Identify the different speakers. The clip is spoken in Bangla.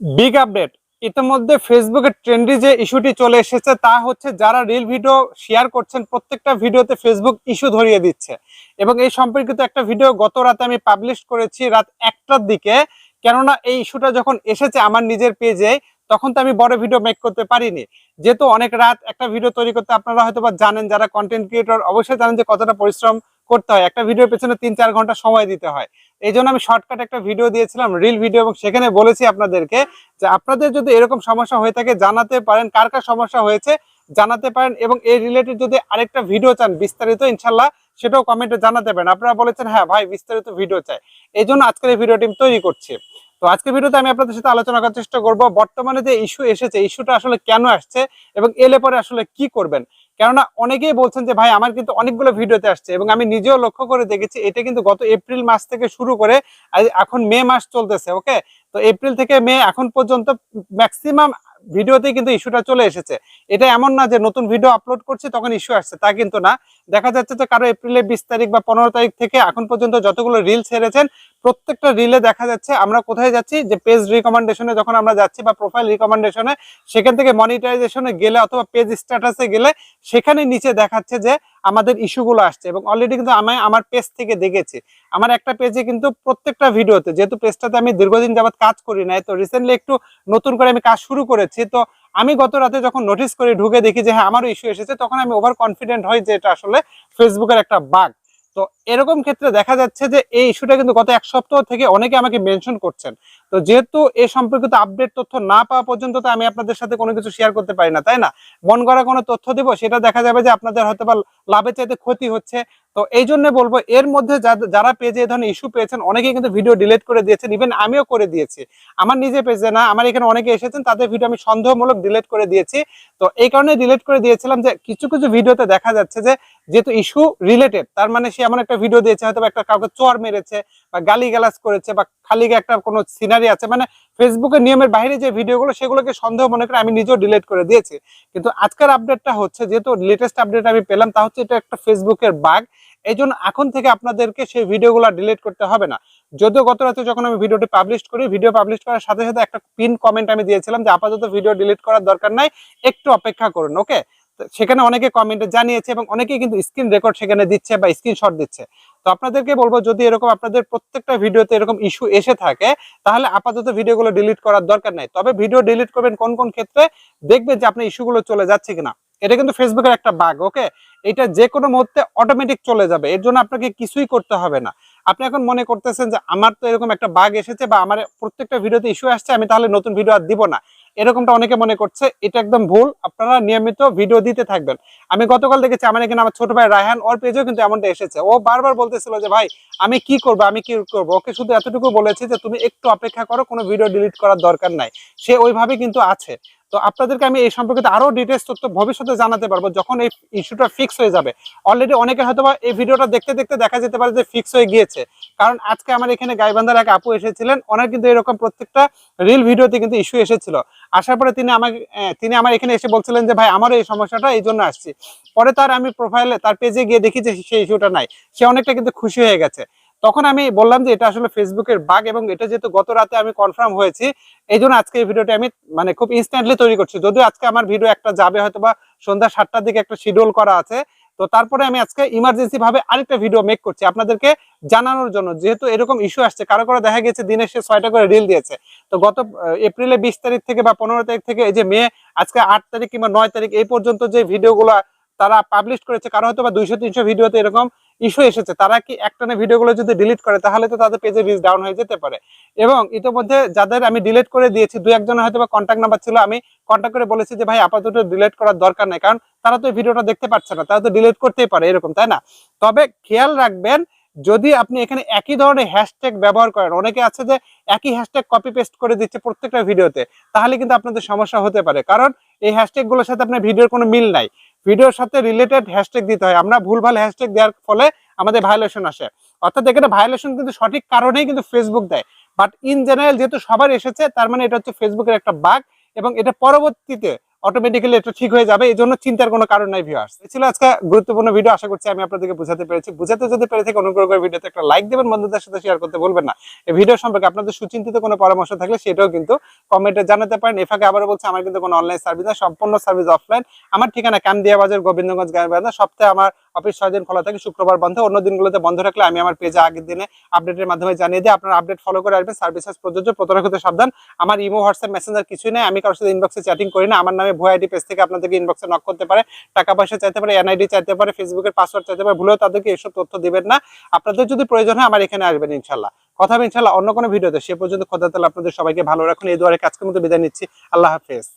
Speaker 1: বিগ আপডেট ইতিমধ্যে ফেসবুকে ট্রেন্ডি যে ইস্যুটি চলে এসেছে, তা হচ্ছে যারা রিল ভিডিও শেয়ার করছেন, প্রত্যেকটা ভিডিওতে ফেসবুক ইস্যু ধরিয়ে দিচ্ছে। এবং এই সম্পর্কিত একটা ভিডিও গত রাতে আমি পাবলিশ করেছি রাত একটার দিকে। কেননা এই ইস্যুটা যখন এসেছে আমার নিজের পেজে তখন তো আমি বড় ভিডিও মেক করতে পারিনি। যেহেতু অনেক রাত একটা ভিডিও তৈরি করতে আপনারা হয়তো বা জানেন, যারা কন্টেন্ট ক্রিয়েটর অবশ্যই জানেন যে কতটা পরিশ্রম করতে হয়। একটা ভিডিওর পেছনে তিন চার ঘণ্টা সময় দিতে হয়। এই জন্য আমি শর্টকাট একটা ভিডিও দিয়েছিলাম রিল ভিডিও এবং সেখানে বলেছি আপনাদেরকে যে আপনাদের যদি এরকম সমস্যা হয়ে থাকে, জানাতে পারেন, কার কার সমস্যা হয়েছে জানাতে পারেন, এবং এই রিলেটেড যদি আরেকটা ভিডিও চান বিস্তারিত, ইনশাল্লাহ সেটাও কমেন্টে জানাতে পারেন। আপনারা বলেছেন হ্যাঁ ভাই, বিস্তারিত ভিডিও চাই। এই জন্য আজকের এই ভিডিওটি আমি তৈরি করছি। তো আজকের ভিডিওতে আমি আপনাদের সাথে আলোচনা করার চেষ্টা করব। বর্তমানে যে ইস্যু এসেছে ইস্যুটা আসলে কেন আসছে, এবং এলে পরে আসলে কি করবেন? কেননা অনেকেই বলছেন যে, ভাই, আমার কিন্তু অনেকগুলো ভিডিওতে আসছে এবং আমি নিজেও লক্ষ্য করে দেখেছি, এটা কিন্তু গত এপ্রিল মাস থেকে শুরু করে এখন মে মাস চলতেছে ওকে তো এপ্রিল থেকে মে এখন পর্যন্ত ম্যাক্সিমাম ভিডিওতেই কিন্তু ইস্যুটা চলে এসেছে। এটা এমন না যে নতুন ভিডিও আপলোড করছি তখন ইস্যু আসছে, তা কিন্তু না। দেখা যাচ্ছে যে কারও এপ্রিলের বিশ তারিখ বা পনেরো তারিখ থেকে এখন পর্যন্ত যতগুলো রিল ছেড়েছেন, প্রত্যেকটা রিলে দেখা যাচ্ছে আমরা কোথায় যাচ্ছি, যে পেজ রিকমেন্ডেশনে যখন আমরা যাচ্ছি বা প্রোফাইল রিকমেন্ডেশনে সেখান থেকে মনিটাইজেশনে গেলে অথবা পেজ স্ট্যাটাসে গেলে সেখানে নিচে দেখাচ্ছে যে আমাদের ইস্যুগুলো আসছে এবং অলরেডি কিন্তু আমি আমার পেজ থেকে দেখেছি। আমার একটা পেজে কিন্তু প্রত্যেকটা ভিডিওতে, যেহেতু পেজটাতে আমি দীর্ঘদিন যাবৎ কাজ করি নাই, তো রিসেন্টলি একটু নতুন করে আমি কাজ শুরু করেছি, তো আমি গত রাতে যখন নোটিস করে ঢুকে দেখি যে হ্যাঁ আমারও ইস্যু এসেছে, তখন আমি ওভার কনফিডেন্ট হই যে এটা আসলে ফেসবুকের একটা বাঘ তো এরকম ক্ষেত্রে দেখা যাচ্ছে যে এই ইস্যুটা কিন্তু গত এক সপ্তাহ থেকে অনেকে আমাকে মেনশন করছেন। তো যেহেতু এ সম্পর্কিত আপডেট তথ্য না পাওয়া পর্যন্ত তো আমি আপনাদের সাথে কোনো কিছু শেয়ার করতে পারি না, তাই না? মন গড়া কোনো তথ্য দিব, সেটা দেখা যাবে যে আপনাদের হয়তো বা লাভের চাইতে ক্ষতি হচ্ছে। তো এই জন্য বলব, এর মধ্যে যারা পেজে এই ধরনের ইস্যু পেয়েছেন, অনেকেই কিন্তু ভিডিও ডিলিট করে দিয়েছেন ইভেন আমিও করে দিয়েছি। আমার নিজে পেজে না, আমার এখানে অনেকে এসেছেন, তাদের ভিডিও আমি সন্দেহমূলক ডিলিট করে দিয়েছি। তো এই কারণে ডিলিট করে দিয়েছিলাম যে কিছু কিছু ভিডিওতে দেখা যাচ্ছে যে, যেহেতু ইস্যু রিলেটেড তার মানে সে এমন একটা ভিডিও দিয়েছে হয়তো একটা কাউকে চর মেরেছে বা গালি গালাজ করেছে বা খালি একটা কোনো সিনারি আছে। মানে ফেসবুকের নিয়মের বাইরে যে ভিডিওগুলো সেগুলোকে সন্দেহ মনে করে আমি নিজেও ডিলিট করে দিয়েছি। কিন্তু আজকের আপডেটটা হচ্ছে, যেহেতু লেটেস্ট আপডেট আমি পেলাম, তা হচ্ছে এটা একটা ফেসবুকের বাগ এই জন্য এখন থেকে আপনাদেরকে সেই ভিডিওগুলো ডিলিট করতে হবে না। যদিও গত রাতে যখন আমি ভিডিওটি পাবলিশ করি ভিডিও পাবলিশ করার সাথে সাথে একটা পিন কমেন্ট আমি দিয়েছিলাম যে, আপাতত ভিডিও ডিলিট করার দরকার নাই, একটু অপেক্ষা করুন ওকে সেখানে অনেকে কমেন্টে জানিয়েছে এবং অনেকেই কিন্তু স্ক্রিন রেকর্ড সেখানে দিচ্ছে বা স্ক্রিনশট দিচ্ছে। তো আপনাদেরকে বলব, যদি এরকম আপনাদের প্রত্যেকটা ভিডিওতে এরকম ইস্যু এসে থাকে, তাহলে আপাতত ভিডিওগুলো ডিলিট করার দরকার নাই। তবে ভিডিও ডিলিট করবেন কোন কোন ক্ষেত্রে? দেখবেন যে আপনার ইস্যুগুলো চলে যাচ্ছে কিনা। এটা কিন্তু ফেসবুকের একটা বাগ ওকে এটা যে কোনো মুহূর্তে অটোমেটিক চলে যাবে। এর জন্য আপনাকে কিছুই করতে হবে না। আপনি এখন মনে করতেছেন যে, আমার তো এরকম একটা বাগ এসেছে বা আমার প্রত্যেকটা ভিডিওতে ইস্যু আসছে, আমি তাহলে নতুন ভিডিও আর দিব না। এরকমটা অনেকে মনে করছে, এটা একদম ভুল। আপনারা নিয়মিত ভিডিও দিতে থাকবেন। আমি গতকাল দেখেছি, আমার এখানে আমার ছোট ভাই রায়হান, ওর পেজেও কিন্তু এমনটা এসেছে। ও বারবার বলতেছিল যে, ভাই, আমি কি করব, আমি কি করব? ওকে শুধু এতটুকু বলেছি যে, তুমি একটু অপেক্ষা করো, কোনো ভিডিও ডিলিট করার দরকার নাই। সে ওইভাবে কিন্তু আছে। তো আপনাদেরকে আমি এই সম্পর্কে আরও ডিটেলস তথ্য ভবিষ্যতে জানাতে পারব যখন এই ইস্যুটা ফিক্স হয়ে যাবে। অলরেডি অনেকে হয়তো এই ভিডিওটা দেখতে দেখতে দেখা যেতে পারে যে ফিক্স হয়ে গিয়েছে। কারণ আজকে আমার এখানে গাইবান্ধার এক আপু এসেছিলেন, ওনার কিন্তু এরকম প্রত্যেকটা রিল ভিডিওতে কিন্তু ইস্যু এসেছিল। আসার পরে তিনি আমাকে তিনি আমার এখানে এসে বলছিলেন যে, ভাই, আমারও এই সমস্যাটা, এই জন্য আসছি। পরে তার আমি প্রোফাইলে তার পেজে গিয়ে দেখি যে সেই ইস্যুটা নাই। সে অনেকটা কিন্তু খুশি হয়ে গেছে। তখন আমি বললাম যে এটা আসলে ফেসবুকের বাগ এবং এটা যেহেতু গত রাতে আমি কনফার্ম হয়েছি এই জন্য আজকে এই ভিডিওটি আমি মানে খুব ইনস্ট্যান্টলি তৈরি করছি। যদিও আজকে আমার ভিডিও একটা যাবে হয়তো বা সন্ধ্যা সাতটার দিকে একটা শিডিউল করা আছে। তো তারপরে আমি আজকে ইমার্জেন্সি ভাবে আরেকটা ভিডিও মেক করছি আপনাদেরকে জানানোর জন্য। যেহেতু এরকম ইস্যু আসছে, কারও কারও দেখা গেছে দিনে সে ছয়টা করে রিল দিয়েছে। তো গত এপ্রিলে বিশ তারিখ থেকে বা পনেরো তারিখ থেকে এই যে মে, আজকে আট তারিখ কিংবা নয় তারিখ এই পর্যন্ত যে ভিডিওগুলো তারা পাবলিশ করেছে, কারও হয়তো বা দুইশো, তিনশো ভিডিওতে এরকম ইস্যু এসেছে, তারা কি একটানে ভিডিওগুলো যদি ডিলিট করে, তাহলে তো তাদের পেজে রিচ ডাউন হয়ে যেতে পারে। এবং ইতিমধ্যে যাদের আমি ডিলিট করে দিয়েছি, দু একজনের হয়তো বা কন্ট্যাক্ট নাম্বার ছিল, আমি কন্ট্যাক্ট করে বলেছি যে, ভাই, আপাতত ডিলিট করার দরকার নেই। কারণ তারা তো ভিডিওটা দেখতে পাচ্ছে না, তারা তো ডিলিট করতেই পারে, এরকম, তাই না? তবে খেয়াল রাখবেন, যদি আপনি এখানে একই ধরনের হ্যাশট্যাগ ব্যবহার করেন, অনেকে আছে যে, একই হ্যাশট্যাগ কপি পেস্ট করে দিচ্ছে প্রত্যেকটা ভিডিওতে, তাহলে কিন্তু আপনাদের সমস্যা হতে পারে। কারণ এই হ্যাশট্যাগগুলোর সাথে আপনার ভিডিওর কোনো মিল নাই। ভিডিওর সাথে রিলেটেড হ্যাশট্যাগ দিতে হয়। আমরা ভুলভাল হ্যাশট্যাগ দেওয়ার ফলে আমাদের ভায়োলেশন আসে। অর্থাৎ এখানে ভায়োলেশন কিন্তু সঠিক কারণেই কিন্তু ফেসবুক দেয়। বাট ইন জেনারেল যেহেতু সবার এসেছে, তার মানে এটা হচ্ছে ফেসবুকের একটা বাঘ এবং এটা পরবর্তীতে অটোমেটিক্যালি এটা ঠিক হয়ে যাবে এই জন্য চিন্তার কোনো কারণ নাই ভিউয়ার্স এই ছিল আজকে গুরুত্বপূর্ণ ভিডিও আশা করছি আমি আপনাদেরকে বুঝাতে পেরেছি। বুঝাতে যদি পেরে থেকে অনুগ্রহ করে ভিডিওতে একটা লাইক দেবেন, বন্ধুদের সাথে শেয়ার করতে বলবেন না। এই ভিডিও সম্পর্কে আপনাদের সুচিন্তিত কোনো পরামর্শ থাকলে সেটাও কিন্তু কমেন্টে জানাতে পারেন। এফাকে আবারও বলছে, আমার কিন্তু কোনো অনলাইন সার্ভিস না, সম্পূর্ণ সার্ভিস অফলাইন আমার ঠিকানা কামদিয়া বাজার গোবিন্দগঞ্জ গায়ে সপ্তাহে আমার অফিস ছয় দিন খোলা থাকে, শুক্রবার বন্ধ, অন্য দিনগুলোতে বন্ধ রাখলে আমি আমার পেজে আগের দিনে আপডেটের মাধ্যমে জানিয়ে দিই। আপনারা আপডেট ফলো করে আসবেন সার্ভিসেস প্রযোজ্য, প্রতারক সাবধান। আমার ইমো হোয়াটসঅ্যাপ মেসেঞ্জার কিছুই নেই, আমি কারোর সাথে ইনবক্সে চ্যাটিং করি না। আমার নামে ভয় আইডি পেজ থেকে আপনাদেরকে ইনবক্সে নক করতে পারে। টাকা পয়সা চাইতে পারে এনআইডি চাইতে পারে ফেসবুকের পাসওয়ার্ড চাইতে পারে, ভুলেও তাদেরকে এসব তথ্য দিবেন না। আপনাদের যদি প্রয়োজন হয়, আমার এখানে আসবেন ইনশাল্লাহ কথা ইনশাল্লাহ অন্য কোনো ভিডিওতে। সে পর্যন্ত খোদা তালা আপনাদের সবাইকে ভালো রাখুন। এই দুয়ারে কাজকের মতো বিদায় নিচ্ছি। আল্লাহ হাফেজ।